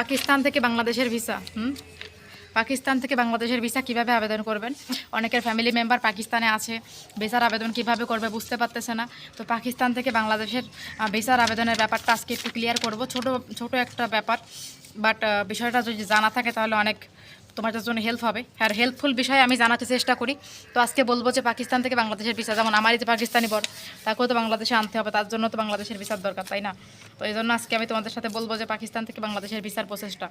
পাকিস্তান থেকে বাংলাদেশের ভিসা পাকিস্তান থেকে বাংলাদেশের ভিসা কীভাবে আবেদন করবেন? অনেকের ফ্যামিলি মেম্বার পাকিস্তানে আছে, ভিসার আবেদন কীভাবে করবে বুঝতে পারতেছে না। তো পাকিস্তান থেকে বাংলাদেশের ভিসার আবেদনের ব্যাপারটা আজকে একটু ক্লিয়ার করব। ছোটো ছোটো একটা ব্যাপার বাট বিষয়টা যদি জানা থাকে তাহলে অনেক তোমাদের জন্য হেল্প হবে। আর হেল্পফুল বিষয়ে আমি জানাতে চেষ্টা করি। তো আজকে বলব যে পাকিস্তান থেকে বাংলাদেশের ভিসা যেমন আমারই যে পাকিস্তানি বর, তাকেও তো বাংলাদেশে আনতে হবে। তার জন্য তো বাংলাদেশের ভিসার দরকার, তাই না? তো এই জন্য আজকে আমি তোমাদের সাথে বলব যে পাকিস্তান থেকে বাংলাদেশের ভিসার প্রসেসটা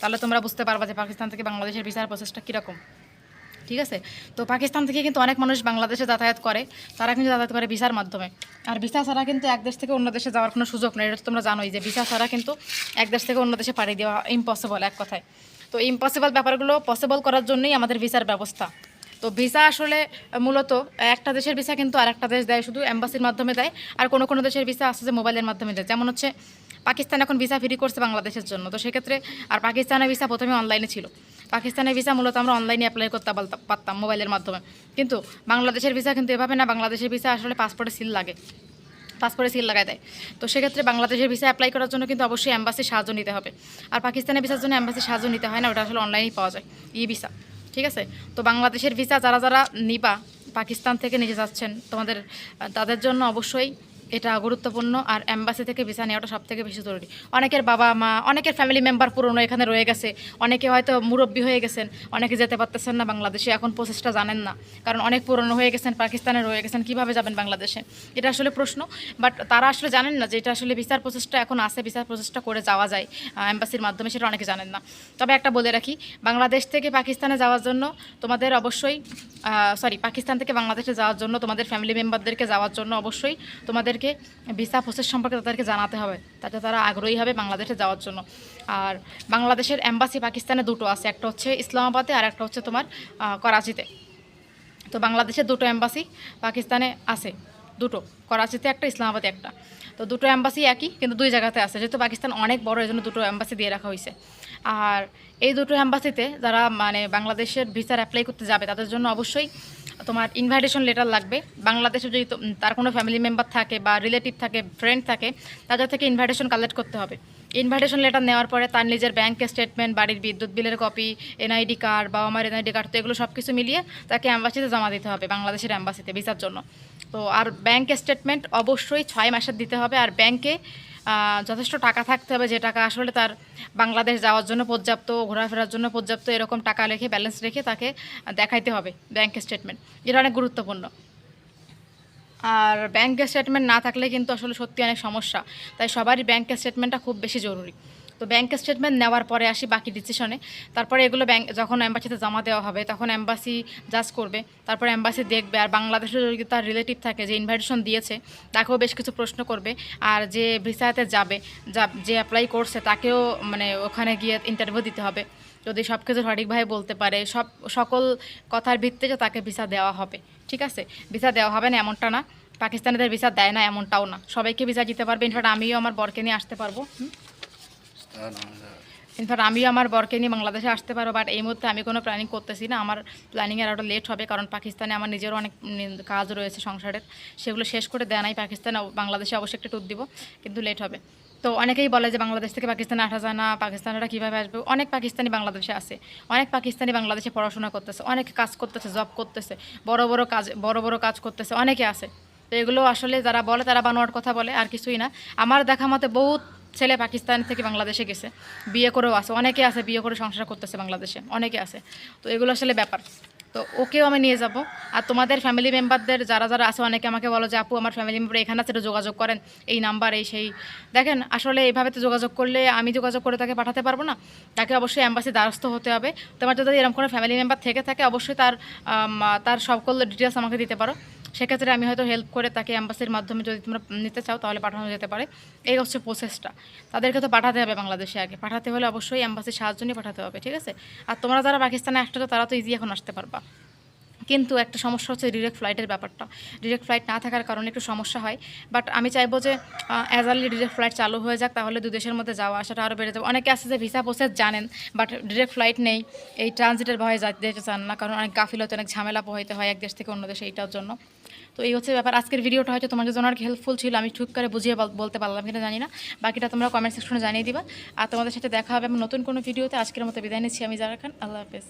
তাহলে তোমরা বুঝতে পারবা যে পাকিস্তান থেকে বাংলাদেশের ভিসার প্রসেসটা কীরকম। ঠিক আছে? তো পাকিস্তান থেকে কিন্তু অনেক মানুষ বাংলাদেশে যাতায়াত করে। তারা কিন্তু যাতায়াত করে ভিসার মাধ্যমে। আর ভিসা ছাড়া কিন্তু এক দেশ থেকে অন্য দেশে যাওয়ার কোনো সুযোগ নেই। এটা তোমরা জানোই যে ভিসা ছাড়া কিন্তু এক দেশ থেকে অন্য দেশে পাড়ি দেওয়া ইম্পসিবল এক কথায়। তো ইম্পসিবল ব্যাপারগুলো পসিবল করার জন্যই আমাদের ভিসার ব্যবস্থা। তো ভিসা আসলে মূলত একটা দেশের ভিসা কিন্তু আরেকটা দেশ দেয়, শুধু এম্বাসির মাধ্যমে দেয়, আর কোনো কোনো দেশের ভিসা আসছে যে মোবাইলের মাধ্যমে দেয়। যেমন হচ্ছে পাকিস্তান এখন ভিসা ফ্রি করছে বাংলাদেশের জন্য। তো সেক্ষেত্রে আর পাকিস্তানের ভিসা প্রথমে অনলাইনে ছিল। পাকিস্তানের ভিসা মূলত আমরা অনলাইনে অ্যাপ্লাই করতে পারতাম মোবাইলের মাধ্যমে। কিন্তু বাংলাদেশের ভিসা কিন্তু এভাবে না, বাংলাদেশের ভিসা আসলে পাসপোর্টে সিল লাগে। পাসপোর্টে সিল লাগাই দেয়। তো সেক্ষেত্রে বাংলাদেশের ভিসা অ্যাপ্লাই করার জন্য কিন্তু অবশ্যই অ্যাম্বাসির সাহায্য নিতে হবে। আর পাকিস্তানের ভিসার জন্য অ্যাম্বাসির সাহায্য নিতে হয় না, ওটা আসলে অনলাইনেই পাওয়া যায় ই ভিসা ঠিক আছে? তো বাংলাদেশের ভিসা যারা যারা নিবা, পাকিস্তান থেকে নিজে যাচ্ছেন, তোমাদের তাদের জন্য অবশ্যই এটা গুরুত্বপূর্ণ আর অ্যাম্বাসি থেকে ভিসা নেওয়াটা সব থেকে বেশি জরুরি। অনেকের বাবা মা, অনেকের ফ্যামিলি মেম্বার পুরনো এখানে রয়ে গেছে। অনেকে হয়তো মুরব্বী হয়ে গেছেন, অনেকে যেতে পারতেছেন না বাংলাদেশে, এখন প্রসেসটা জানেন না। কারণ অনেক পুরনো হয়ে গেছেন, পাকিস্তানে রয়ে গেছেন, কীভাবে যাবেন বাংলাদেশে? এটা আসলে প্রশ্ন। বাট তারা আসলে জানেন না যে এটা আসলে ভিসার প্রসেসটা এখন আছে ভিসার প্রসেসটা করে যাওয়া যায় অ্যাম্বাসির মাধ্যমে, সেটা অনেকে জানেন না। তবে একটা বলে রাখি, বাংলাদেশ থেকে পাকিস্তানে যাওয়ার জন্য তোমাদের অবশ্যই সরি পাকিস্তান থেকে বাংলাদেশে যাওয়ার জন্য তোমাদের ফ্যামিলি মেম্বারদেরকে যাওয়ার জন্য অবশ্যই তোমাদেরকে ভিসা প্রসেস সম্পর্কে তাদেরকে জানাতে হবে। তাতে তারা আগ্রহী হবে বাংলাদেশে যাওয়ার জন্য। আর বাংলাদেশের এম্বাসি পাকিস্তানে দুটো আছে, একটা হচ্ছে ইসলামাবাদে আর একটা হচ্ছে তোমার করাচিতে। তো বাংলাদেশের দুটো এম্বাসি পাকিস্তানে আছে, দুটো। করাচিতে একটা, ইসলামাবাদে একটা। তো দুটো এম্বাসি একই, কিন্তু দুই জায়গাতে আছে। যেহেতু পাকিস্তান অনেক বড় এই জন্য দুটো এম্বাসি দিয়ে রাখা হয়েছে। আর এই দুটো এম্বাসিতে যারা মানে বাংলাদেশের ভিসার অ্যাপ্লাই করতে যাবে, তাদের জন্য অবশ্যই তোমার ইনভাইটেশন লেটার লাগবে। বাংলাদেশে যদি তার কোনো ফ্যামিলি মেম্বার থাকে বা রিলেটিভ থাকে ফ্রেন্ড থাকে, তাদের থেকে ইনভাইটেশন কালেক্ট করতে হবে। ইনভাইটেশন লেটার নেওয়ার পরে তার নিজের ব্যাংক স্টেটমেন্ট বাড়ির বিদ্যুৎ বিলের কপি এনআইডি কার্ড বা আমার এনআইডি কার্ড তো এগুলো সব কিছু মিলিয়ে তাকে অ্যাম্বাসিতে জমা দিতে হবে, বাংলাদেশের অ্যাম্বাসিতে ভিসার জন্য। তো আর ব্যাংক স্টেটমেন্ট অবশ্যই ছয় মাসের দিতে হবে, আর ব্যাংকে যথেষ্ট টাকা থাকতে হবে, যে টাকা আসলে তার বাংলাদেশ যাওয়ার জন্য পর্যাপ্ত, ঘোরাফেরার জন্য পর্যাপ্ত, এরকম টাকা রেখে ব্যালেন্স রেখে তাকে দেখাইতে হবে ব্যাংক স্টেটমেন্ট এটা অনেক গুরুত্বপূর্ণ। আর ব্যাংক স্টেটমেন্ট না থাকলে কিন্তু আসলে সত্যি অনেক সমস্যা। তাই সবারই ব্যাংক স্টেটমেন্টটা খুব বেশি জরুরি। তো ব্যাংক স্টেটমেন্ট নেওয়ার পরে আসি বাকি ডিসিশনে তারপরে এগুলো ব্যাংক যখন অ্যাম্বাসিতে জমা দেওয়া হবে, তখন অ্যাম্বাসি জাজ করবে। তারপরে অ্যাম্বাসি দেখবে। আর বাংলাদেশে যদি তার রিলেটিভ থাকে, যে ইনভাইটেশন দিয়েছে, তাকেও বেশ কিছু প্রশ্ন করবে। আর যে ভিসাতে যাবে, যা, যে অ্যাপ্লাই করছে, তাকেও মানে ওখানে গিয়ে ইন্টারভিউ দিতে হবে। যদি সব কিছু সঠিকভাবে বলতে পারে, সব, সকল কথার ভিত্তিতে তাকে ভিসা দেওয়া হবে। ঠিক আছে? ভিসা দেওয়া হবে না এমনটা না। পাকিস্তানিদের ভিসা দেয় না এমনটাও না। সবাইকে ভিসা দিতে পারবে। ইনফ্যাক্ট আমিও আমার বরকে নিয়ে আসতে পারব। ইনফ্যাক্ট আমিও আমার বরকে নিয়ে বাংলাদেশে আসতে পারব বাট এই মুহূর্তে আমি কোনো প্ল্যানিং করতেছি না। আমার প্ল্যানিংয়ের আরও লেট হবে, কারণ পাকিস্তানে আমার নিজেরও অনেক কাজ রয়েছে সংসারের। সেগুলো শেষ করে দেয় নাই পাকিস্তানে। বাংলাদেশে অবশ্যই একটা ট্যুর দিব, কিন্তু লেট হবে। তো অনেকেই বলে যে বাংলাদেশ থেকে পাকিস্তানে আসা যায় না, পাকিস্তানিরা কীভাবে আসবে? অনেক পাকিস্তানি বাংলাদেশে আছে। অনেক পাকিস্তানি বাংলাদেশে পড়াশোনা করতেছে, অনেক কাজ করতেছে জব করতেছে, বড় বড় কাজ, বড় বড় কাজ করতেছে, অনেকে আছে। তো এগুলো আসলে যারা বলে তারা বানোয়ার কথা বলে, আর কিছুই না। আমার দেখা মতে বহুত ছেলে পাকিস্তান থেকে বাংলাদেশে গেছে, বিয়ে করেও আছে, অনেকে আছে বিয়ে করে সংসার করতেছে বাংলাদেশে, অনেকে আছে। তো এগুলো আসলে ব্যাপার। তো ওকেও আমি নিয়ে যাব। আর তোমাদের ফ্যামিলি মেম্বারদের যারা যারা আছে, অনেকে আমাকে বলো যে, আপু, আমার ফ্যামিলি মেম্বার এখানে আছে যোগাযোগ করেন, এই নাম্বার এই সেই। দেখেন, আসলে এইভাবে তো যোগাযোগ করলে আমি যোগাযোগ করে তাকে পাঠাতে পারব না। তাকে অবশ্যই অ্যাম্বাসি দ্বারস্থ হতে হবে। তোমার যদি এরকম কোনো ফ্যামিলি মেম্বার থেকে থাকে, অবশ্যই তার তার সকল ডিটেলস আমাকে দিতে পারো। সেক্ষেত্রে আমি হয়তো হেল্প করে তাকে অ্যাম্বাসির মাধ্যমে যদি তোমরা নিতে চাও, তাহলে পাঠানো যেতে পারে। এই হচ্ছে প্রসেসটা তাদেরকে তো পাঠাতে হবে বাংলাদেশে আগে। পাঠাতে হলে অবশ্যই অ্যাম্বাসির সাহায্য নিয়ে পাঠাতে হবে, ঠিক আছে? আর তোমরা যারা পাকিস্তানে আসতে তারা তো ইজি এখন আসতে পারবা। কিন্তু একটা সমস্যা হচ্ছে ডিরেক্ট ফ্লাইটের ব্যাপারটা। ডিরেক্ট ফ্লাইট না থাকার কারণে একটু সমস্যা হয়। বাট আমি চাইব যে অ্যাজ আর্লি ডিরেক্ট ফ্লাইট চালু হয়ে যাক, তাহলে দু দেশের মধ্যে যাওয়া আসাটা আরও বেড়ে যাবে। অনেকে আছে যে ভিসা প্রসেস জানেন বাট ডিরেক্ট ফ্লাইট নেই। এই ট্রানজিটের ভয়ে যেতে চান না, কারণ অনেক গাফিলতে, অনেক ঝামেলা পোহাইতে হয় এক দেশ থেকে অন্য দেশে এইটার জন্য। তো এই হচ্ছে ব্যাপার। আজকের ভিডিওটা হয়তো তোমার জন্য অনেক হেল্পফুল ছিল, আমি ঠিক করে বুঝিয়ে বলতে পারলাম কিনা জানি না। বাকিটা তোমরা কমেন্ট সেকশনে জানিয়ে দিবা। আর তোমাদের সাথে দেখা হবে আমি নতুন কোনো ভিডিওতে। আজকের মতো বিদায় নিচ্ছি আমি যারা খান আল্লাহ হাফেজ।